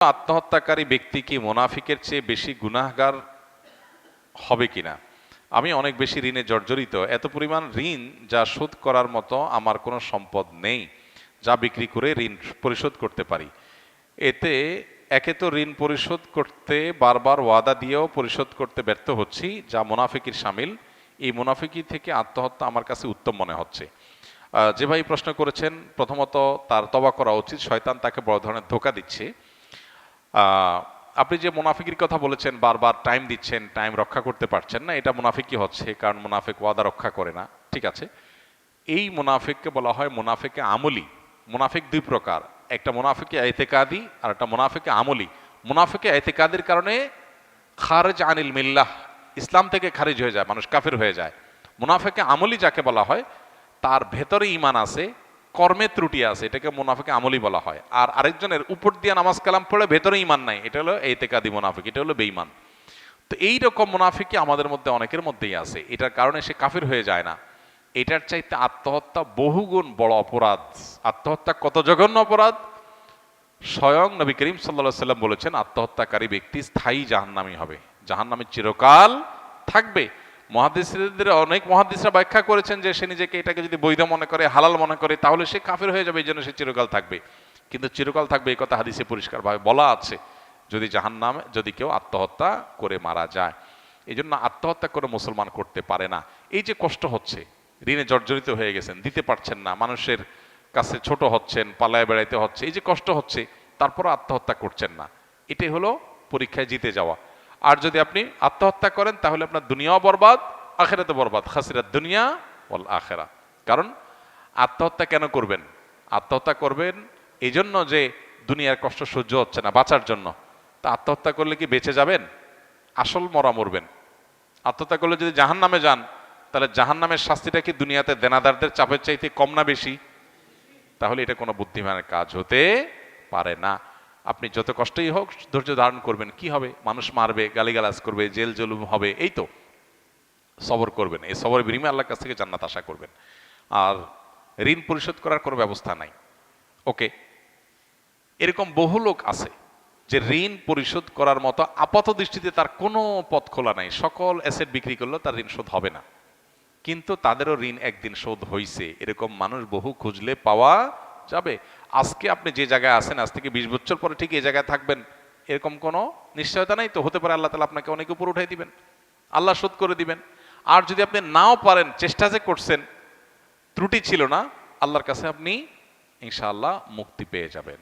আত্মহত্যাকারী ব্যক্তি কি মোনাফিকের চেয়ে বেশি গুনাহগার হবে কিনা? আমি অনেক বেশি ঋণে জর্জরিত। এত পরিমাণ ঋণ যা শোধ করার মতো আমার কোনো সম্পদ নেই, যা বিক্রি করে ঋণ পরিশোধ করতে পারি। এতে একে তো ঋণ পরিশোধ করতে বারবার ওয়াদা দিয়েও পরিশোধ করতে ব্যর্থ হচ্ছি, যা মুনাফিকির সামিল। এই মুনাফিকি থেকে আত্মহত্যা আমার কাছে উত্তম মনে হচ্ছে। যে ভাই প্রশ্ন করেছেন, প্রথমত তার তবা করা উচিত, শয়তান তাকে বড় ধরনের ধোকা দিচ্ছে। আপনি যে মুনাফিকের কথা বলেছেন, বারবার টাইম দিচ্ছেন টাইম রক্ষা করতে পারছেন না, এটা মুনাফিকই হচ্ছে? কারণ মুনাফিক ওয়াদা রক্ষা করে না। ঠিক আছে? এই মুনাফিককে বলা হয় মুনাফিকে আমলি। মুনাফিক দুই প্রকার। একটা মুনাফিকে এতেকাদি, আর একটা মুনাফিকে আমলি। মুনাফিকে এতেকাদির কারণে খারেজ আনিল মিল্লাহ। ইসলাম থেকে খারিজ হয়ে যায়, মানুষ কাফের হয়ে যায়। মুনাফিকে আমলি যাকে বলা হয়, তার ভেতরে ইমান আছে কর্মে ত্রুটি আছে, এটাকে মুনাফিকে আমলি বলা হয়। আর আরেকজনের উপর দিয়ে নামাজ কালাম পড়ে ভেতরে ইমান নাই, এটা হলো এতেকাদি মুনাফিক, এটা হলো বেঈমান। তো এইরকম মুনাফিকই আমাদের মধ্যে, অনেকের মধ্যেই আছে। এটার কারণে সে কাফির হয়ে যায় না। এটার চাইতে আত্মহত্যা বহুগুণ বড় অপরাধ। আত্মহত্যা কত জঘন্য অপরাধ? স্বয়ং নবী করিম সাল্লা সাল্লাম বলেছেন, আত্মহত্যাকারী ব্যক্তি স্থায়ী জাহান্নামী হবে। জাহান্নামে চিরকাল থাকবে। মহাদিসদের অনেক মহাদিসরা ব্যাখ্যা করেছেন যে সে নিজেকে এটাকে যদি বৈধ মনে করে, হালাল মনে করে, তাহলে সে কাফের হয়ে যাবে, এই জন্য সে চিরকাল থাকবে। কিন্তু চিরকাল থাকবে এই কথা হাদিসে পরিষ্কারভাবে বলা আছে। যদি জাহান্নামে, যদি কেউ আত্মহত্যা করে মারা যায়। এই জন্য আত্মহত্যা করে মুসলমান করতে পারে না। এই যে কষ্ট হচ্ছে, ঋণে জর্জরিত হয়ে গেছেন, দিতে পারছেন না, মানুষের কাছে ছোট হচ্ছেন, পালায় বেড়াইতে হচ্ছে, এই যে কষ্ট হচ্ছে তারপর আত্মহত্যা করছেন না। এটাই হলো পরীক্ষায় জিতে যাওয়া। আর যদি আপনি আত্মহত্যা করেন, তাহলে আপনার দুনিয়াও বরবাদ আখেরাতে বরবাদ। খাসিরা দুনিয়া বল আখেরা। কারণ আত্মহত্যা কেন করবেন? আত্মহত্যা করবেন এই জন্য যে দুনিয়ার কষ্ট সহ্য হচ্ছে না, বাঁচার জন্য। তা আত্মহত্যা করলে কি বেঁচে যাবেন? আসল মরা মরবেন। আত্মহত্যা করলে যদি জাহান নামে যান, তাহলে জাহান নামের শাস্তিটা কি দুনিয়াতে দেনাদারদের চাপের চাইতে কম না বেশি? তাহলে এটা কোনো বুদ্ধিমানের কাজ হতে পারে না। আপনি যত কষ্টই হোক ধৈর্য ধারণ করবেন। কি হবে? মানুষ মারবে, গালিগালাজ করবে, জেল জুলুম হবে, এই তো। সবর করবেন, এই সবর বিনিময়ে আল্লাহর কাছ থেকে জান্নাত আশা করবেন। আর ঋণ পরিশোধ করার কোনো ব্যবস্থা নাই। ওকে? এরকম বহু লোক আছে যে ঋণ পরিশোধ করার মতো আপাত দৃষ্টিতে তার কোনো পথ খোলা নাই। সকল অ্যাসেট বিক্রি করলেও তার ঋণ শোধ হবে না। কিন্তু তাদেরও ঋণ একদিন শোধ হইছে। এরকম মানুষ বহু খুঁজলে পাওয়া যাবে। আজকে আপনি যে জায়গায় আছেন, আজ থেকে বিশ বছর পরে ঠিক এই জায়গায় থাকবেন, এরকম কোনো নিশ্চয়তা নাই তো? হতে পারে আল্লাহ তালা আপনাকে অনেক উপর উঠাই দিবেন। আল্লাহ শোধ করে দিবেন। আর যদি আপনি নাও পারেন, চেষ্টা যে করছেন, ত্রুটি ছিল না, আল্লাহর কাছে আপনি ইনশাআল্লাহ মুক্তি পেয়ে যাবেন।